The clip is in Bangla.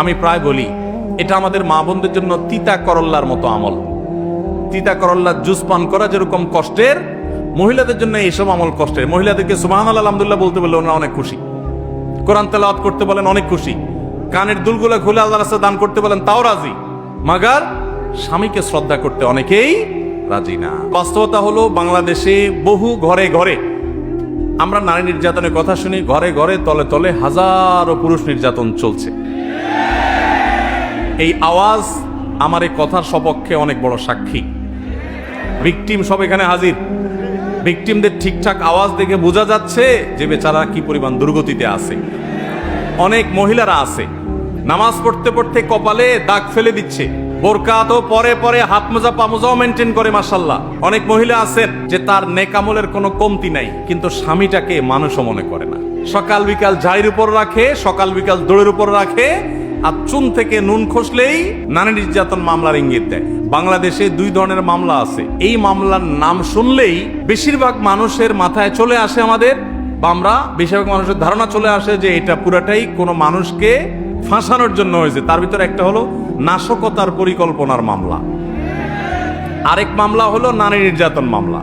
আমি প্রায় বলি, এটা আমাদের মা বোনদের জন্য তিতা করল্লার মতো আমল। তিতা করল্লার জুস পান করা যেরকম কষ্টের, মহিলাদের জন্য এইসব আমল কষ্টের। মহিলাদেরকে সুবাহ আলহামদুলিল্লাহ বলতে বললে ওনারা অনেক খুশি। কোরআন তেলাওয়াত করতে বলেন অনেক খুশি। কানের দুলগুলা খুলে আল্লাহ রাস্তা দান করতে বলেন, তাও রাজি। মাগার স্বামীকে শ্রদ্ধা করতে অনেকেই রাজি না। বাস্তবতা হলো, বাংলাদেশে বহু ঘরে ঘরে, আমরা নারী নির্যাতনের কথা শুনি, ঘরে ঘরে, তলে তলে হাজারো পুরুষ নির্যাতন চলছে। এই আওয়াজ আমার এই কথার সপক্ষে অনেক বড় সাক্ষী। ভিকটিম সব এখানে হাজির। ভিকটিমদের ঠিকঠাক আওয়াজ দেখে বোঝা যাচ্ছে যে বেচারা কি পরিমাণ দুর্গতিতে আছে। অনেক মহিলারা আছে। নামাজ পড়তে পড়তে কপালে দাগ ফেলে দিচ্ছে। বোরকা তো পরে পরে হাত মোজা পা মোজাও মেনটেন করে মাসাল্লাহ অনেক মহিলা আছেন যে তার নেকামলের কোনো কমতি নাই, কিন্তু স্বামীটাকে মানুষও মনে করে না। সকাল বিকাল ঝাড়ির উপর রাখে, সকাল বিকাল দৌড়ের উপর রাখে আর চুন থেকে নুন খসলেই নারী নির্যাতন মামলার ইঙ্গিত দেয়। বাংলাদেশে দুই ধরনের মামলা আছে। এই মামলার নাম শুনলেই বেশিরভাগ মানুষের মাথায় চলে আসে আমাদের, বা আমরা বেশিরভাগ মানুষের ধারণা চলে আসে যে এটা পুরাটাই কোনো মানুষকে ফাঁসানোর জন্য হয়েছে। তার ভিতরে একটা হলো নাশকতার পরিকল্পনার মামলা। আরেক মামলা হলো নারী নির্যাতন মামলা।